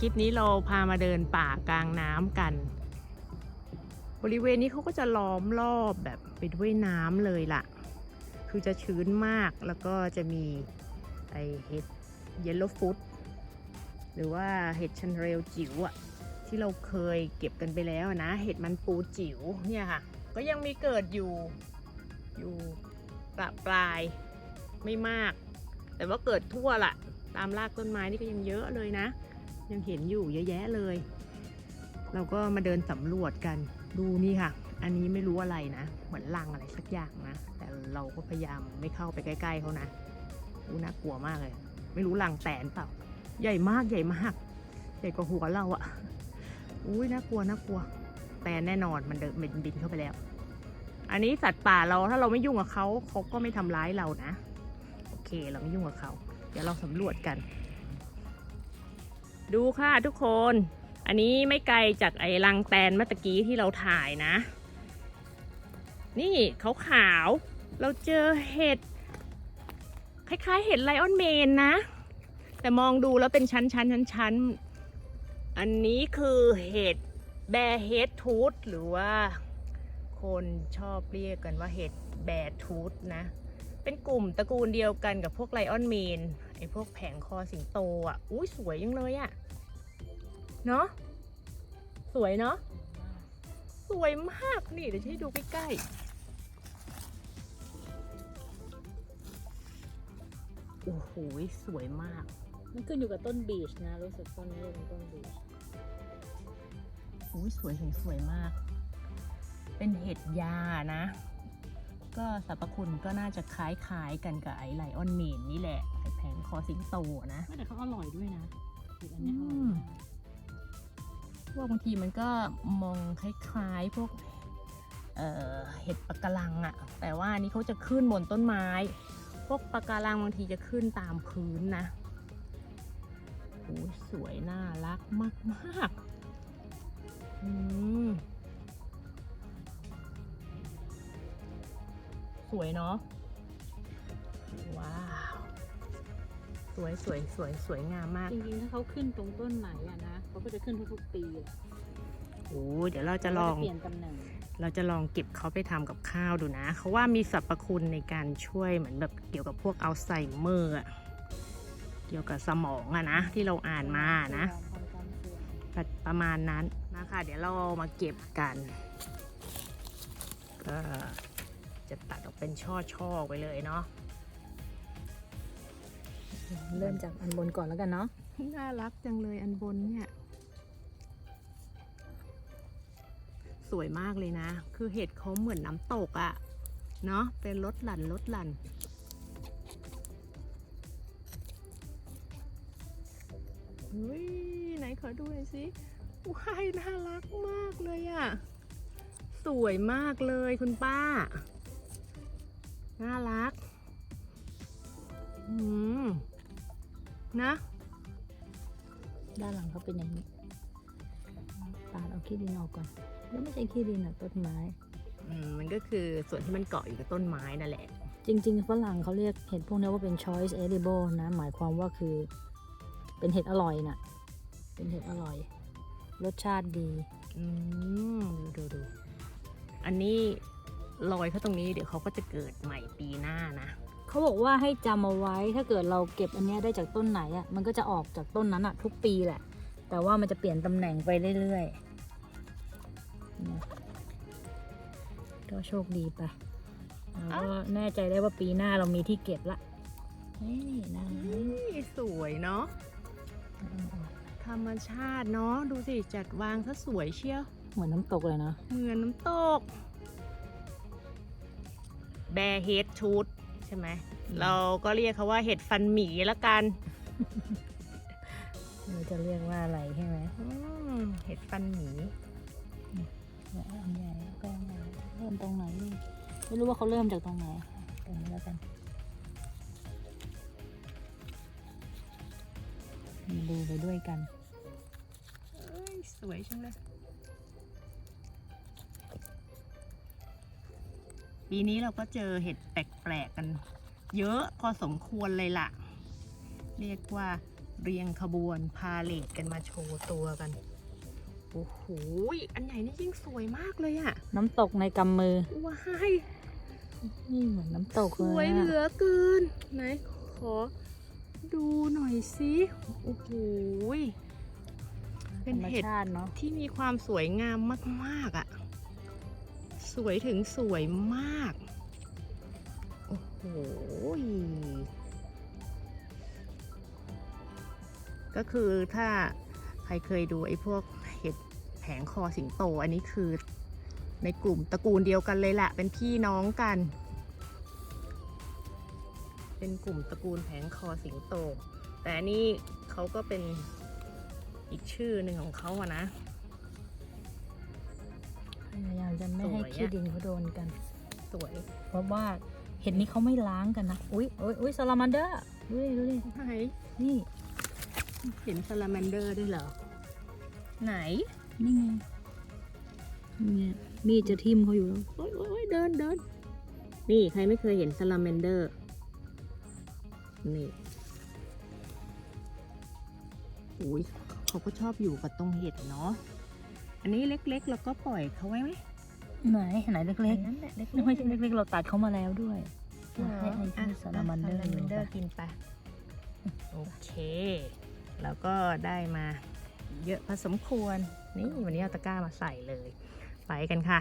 คลิปนี้เราพามาเดินป่ากลางน้ำกัน บริเวณนี้เขาก็จะล้อมรอบแบบไปด้วยน้ำเลยล่ะ คือจะชื้นมากแล้วก็จะมีไอเห็ดเยลโลฟุตหรือว่าเห็ดชันเรลจิ๋วอะที่เราเคยเก็บกันไปแล้วนะ เห็ดมันปูจิ๋วเนี่ยค่ะ ก็ยังมีเกิดอยู่อยู่ประปรายไม่มาก แต่ว่าเกิดทั่วล่ะ ตามรากต้นไม้นี่ก็ยังเยอะเลยนะ ยังเห็นอยู่เยอะแยะเลย เราก็มาเดินสำรวจกันดูนี่ค่ะ อันนี้ไม่รู้อะไรนะ เหมือนรังอะไรสักอย่างนะ แต่เราก็พยายามไม่เข้าไปใกล้ๆเขานะอู้น่ากลัวมากเลย ไม่รู้รังแตนเปล่า ใหญ่มากใหญ่มาก ใหญ่กว่าหัวเราอะอุ้ยน่ากลัวน่ากลัว แตนแน่นอนมันเดินบินเข้าไปแล้ว อันนี้สัตว์ป่าเราถ้าเราไม่ยุ่งกับเขาเขาก็ไม่ทำร้ายเรานะ โอเคเราไม่ยุ่งกับเขา เดี๋ยวเราสำรวจกัน ดูค่ะทุกคน อันนี้ไม่ไกลจากไอ้รังแตนเมื่อกี้ที่เราถ่ายนะ นี่ขาวขาวๆเราเจอเห็ด คล้ายๆ เห็ดไลออนเมนนะ แต่มองดูแล้วเป็นชั้นชั้นชั้นชั้นๆอันนี้คือเห็ดแบเฮดทูธหรือว่าคนชอบเรียกกันว่าเห็ดแบทูธนะ เป็นกลุ่มตระกูลเดียวกันกับพวกไลออนเมนไอพวกแผงคอสิงโตอะอุ้ยสวยยังเลยอะเนาะสวยเนาะสวยมากนี่เดี๋ยวจะให้ดูใกล้ๆโอ้โหสวยมาก มันขึ้นอยู่กับต้นบีชนะ รู้สึกต้นนี้เป็นต้นบีชอุ้ยสวยสวยสวยมาก เป็นเห็ดยานะ ก็สรรพคุณก็น่าจะคล้ายๆกันกับไอไลออนเมนนี่แหละไอแผงคอสิงโตนะไม่แต่เขาอร่อยด้วยนะอีกอันเนี้ยอร่อยอืมพวกบางทีมันก็มองคล้ายๆพวกเอ่อเห็ดปะการังอะแต่ว่าอันนี้เขาจะขึ้นบนต้นไม้ พวกปะการังบางทีจะขึ้นตามพื้นนะโอ้ยสวยน่ารักมากๆอืม วยเนาะว้าว สวยสวยสวยสวยงามมาก จริงๆ ถ้าเขาขึ้นตรงต้นไหนอะนะเขาก็จะขึ้นทุกๆปีอะโอ้เดี๋ยวเราจะลอง เขาเปลี่ยนตำแหน่งเราจะลองเก็บเขาไปทำกับข้าวดูนะ เขาว่ามีสรรพคุณในการช่วยเหมือนแบบเกี่ยวกับพวกอัลไซเมอร์อะเกี่ยวกับสมองอะนะ ที่เราอ่านมานะ ความจำเสื่อมประประมาณนั้นมาค่ะเดี๋ยวเรามาเก็บกัน ก็ จะตัดออกเป็นช่อๆไปเลยเนาะเริ่มจากอันบนก่อนแล้วกันเนาะน่ารักจังเลยอันบนเนี่ยสวยมากเลยนะ คือเห็ดเขาเหมือนน้ำตกอะเนาะเป็นรถหลั่นรถหลั่นเฮ้ยไหนขอดูหน่อยสิว้ายน่ารักมากเลยอะสวยมากเลยคุณป้า น่ารัก อืม นะ ด้านหลังเขาเป็นอย่างนี้ตัดเอาขี้ดินออกก่อน แล้วไม่ใช่ขี้ดินอะต้นไม้ อืม มันก็คือส่วนที่มันเกาะอยู่กับต้นไม้นั่นแหละ จริง ๆ ฝรั่งเขาเรียกเห็ดพวกนี้ว่าเป็น choice edible นะ หมายความว่าคือ เป็นเห็ดอร่อยน่ะ เป็นเห็ดอร่อย รสชาติดี อืม ดูดูดูอันนี้ ลอยเขาตรงนี้เดี๋ยวเขาก็จะเกิดใหม่ปีหน้านะ เขาบอกว่าให้จำเอาไว้ถ้าเกิดเราเก็บอันเนี้ยได้จากต้นไหนอะมันก็จะออกจากต้นนั้นอะทุกปีแหละ แต่ว่ามันจะเปลี่ยนตำแหน่งไปเรื่อยๆนะก็โชคดีไปแล้วก็แน่ใจได้ว่าปีหน้าเรามีที่เก็บละนี่นะนี่สวยเนาะธรรมชาติเนาะดูสิจัดวางซะสวยเชียว เหมือนน้ำตกเลยนะเหมือนน้ำตก แบร์เฮดชูดใช่ไหม เราก็เรียกเขาว่าเห็ดฟันหมีละกันเราจะเรียกว่าอะไรใช่ไหมอืมเห็ดฟันหมีเนี่ยอันใหญ่ก็อันใหญ่เริ่มตรงไหนดีไม่รู้ว่าเขาเริ่มจากตรงไหนตรงนี้แล้วกันดูไปด้วยกันเอ้ยสวยจังเลย ปีนี้เราก็เจอเห็ดแปลกๆกัน เยอะพอสมควรเลยล่ะ เรียกว่าเรียงขบวนพาเลทกันมาโชว์ตัวกัน โอ้โห อันไหนนี่ยิ่งสวยมากเลยอะน้ำตกในกำมือ ว้ายนี่เหมือนน้ำตกสเลวยยเหอะลือเกิน ไหน ขอดูหน่อยสิโอ้โหธเป็รนรมเห็ด ชาติเนาะที่มีความสวยงามมาก ๆอะ สวยถึงสวยมาก โอ้โห ก็คือถ้าใครเคยดูไอ้พวกเห็ดแผงคอสิงโต อันนี้คือในกลุ่มตระกูลเดียวกันเลยแหละเป็นพี่น้องกัน เป็นกลุ่มตระกูลแผงคอสิงโต แต่นนี้เขาก็เป็นอีกชื่อหนึ่งของเขาอะนะ พยายามจะไม่ให้สวยอะขี้ดินเขาโดนกัน สวย เพราะว่าเห็ดนี้เขาไม่ล้างกันนะ อุ้ยอุ้ยอุ้ยซาลามันเดอร์ดูดิดูดิไหนนี่เห็นซาลาแมนเดอร์ด้วยเหรอ ไหน นี่ไงนี่ไงมีดจะทิ่มเขาอยู่แล้วโอ้ยโอ้ยโอ้ยเดินเดินนี่ใครไม่เคยเห็นซาลาแมนเดอร์ นี่อุ้ยเขาก็ชอบอยู่กับตรงเห็ดเนาะ อันนี้เล็กๆแล้วก็ปล่อยเขาไว้ไหมไหนไหนเล็กนั่นแหละเล็กๆไม่ใช่เล็กๆ เราตัดเขามาแล้วด้วยเหรอให้ให้อะให้ซาลามันเดอร์ซาลาแมนเดอร์อยู่กินไปโอเค แล้วก็ได้มาเยอะพอสมควร นี่วันนี้เอาตะกร้ามาใส่เลย ไปกันค่ะ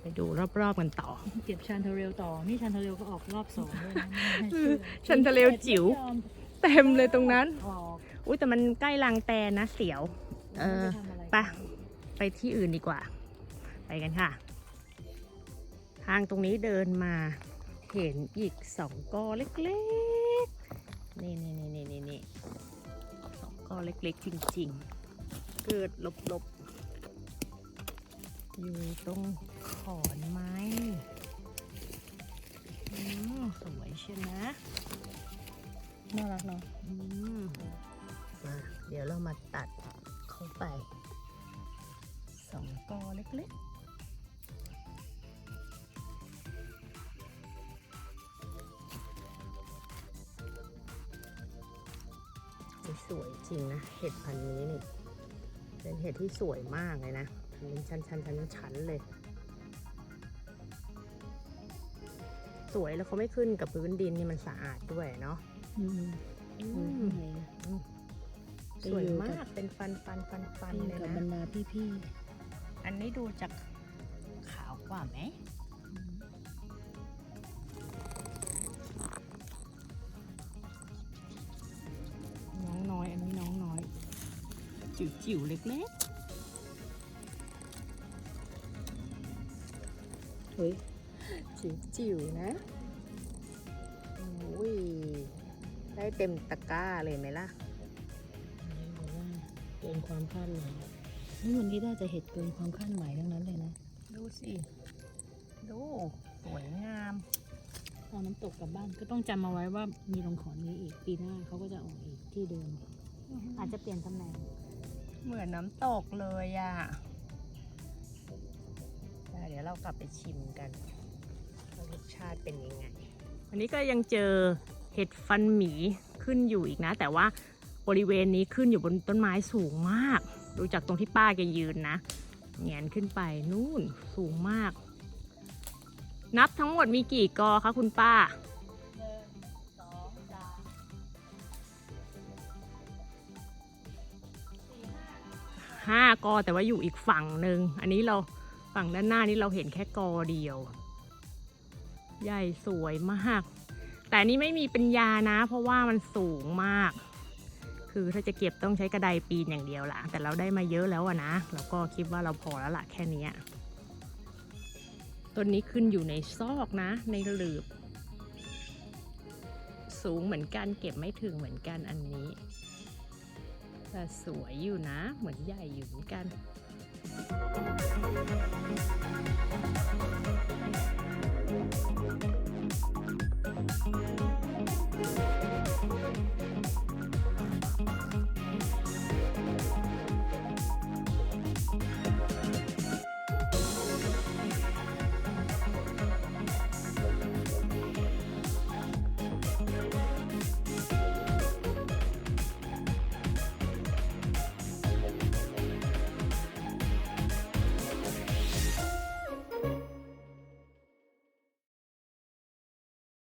ไปดูรอบๆกันต่อ เก็บชันเทเรลต่อ นี่ชันเทเรลก็ออกรอบสองด้วยนะไม่น่าเอเชื่ออชันเทเรลจิ๋วเต็มเลยตรงนั้นออก อุ้ยแต่มันใกล้รังแตนนะเสียว เออไม่ได้ทำอะไรไปไปที่อื่นดีกว่า ไปกันค่ะ ทางตรงนี้เดินมาเห็นอีกสองกอเล็กๆ นี่นี่นี่นี่นี่นี่สองกอเล็กๆ จริงๆ เกิดหลบๆ อยู่ตรงขอนไม้ สวยจริงนะ เห็ดพันธุ์นี้นี่ เป็นเห็ดที่สวยมากเลยนะเป็นชั้นชั้นชั้นชั้นเลย สวยแล้วเขาไม่ขึ้นกับพื้นดินนี่มันสะอาดด้วยเนาะอืมอือืมมสวยมากเป็นฟันฟันฟันฟันเลยกับบรนะรดาพี่อันนี้ดูจากขาวกว่าไหม องน้อยอันนี้น้องน้อย จิ๋วจิ๋วๆเล็กๆเฮ้ยๆจิ๋วจิ๋วๆนะโอ้ยได้เต็มตะกร้าเลยไหมล่ะบอกว่าเกินความคาดหมายนี่วันนี้ได้จะเห็ดเกินความคาดหมายทั้งนั้นเลยนะ ดูสิ ดู สวยงาม เอาน้ำตกกลับบ้านก็ต้องจำเอาไว้ว่ามีลงขอนนี้อีกปีหน้าเขาก็จะออกอีกที่เดิม อาจจะเปลี่ยนตำแหน่งเหมือนน้ำตกเลยอะ่ะแต่เดี๋ยวเรากลับไปชิมกันว่ารสชาติเป็นยังไง วันนี้ก็ยังเจอเห็ดฟันหมีขึ้นอยู่อีกนะ แต่ว่าบริเวณนี้ขึ้นอยู่บนต้นไม้สูงมาก ดูจากตรงที่ป้าแกยืนนะแงนขึ้นไปนู่นสูงมาก นับทั้งหมดมีกี่กอคะคุณป้า ห้ากอแต่ว่าอยู่อีกฝั่งหนึ่ง อันนี้เราฝั่งด้านหน้านี้เราเห็นแค่กอเดียว ใหญ่สวยมาก แต่นนี้ไม่มีปัญญานะ เพราะว่ามันสูงมาก คือถ้าจะเก็บต้องใช้กระไดปีนอย่างเดียวละแต่เราได้มาเยอะแล้วอะนะเราก็คิดว่าเราพอแล้วละแค่นี้ ต้นนี้ขึ้นอยู่ในซอกนะ ในหลืบ สูงเหมือนกันเก็บไม่ถึงเหมือนกันอันนี้ แต่สวยอยู่นะ เหมือนใหญ่อยู่เหมือนกันเ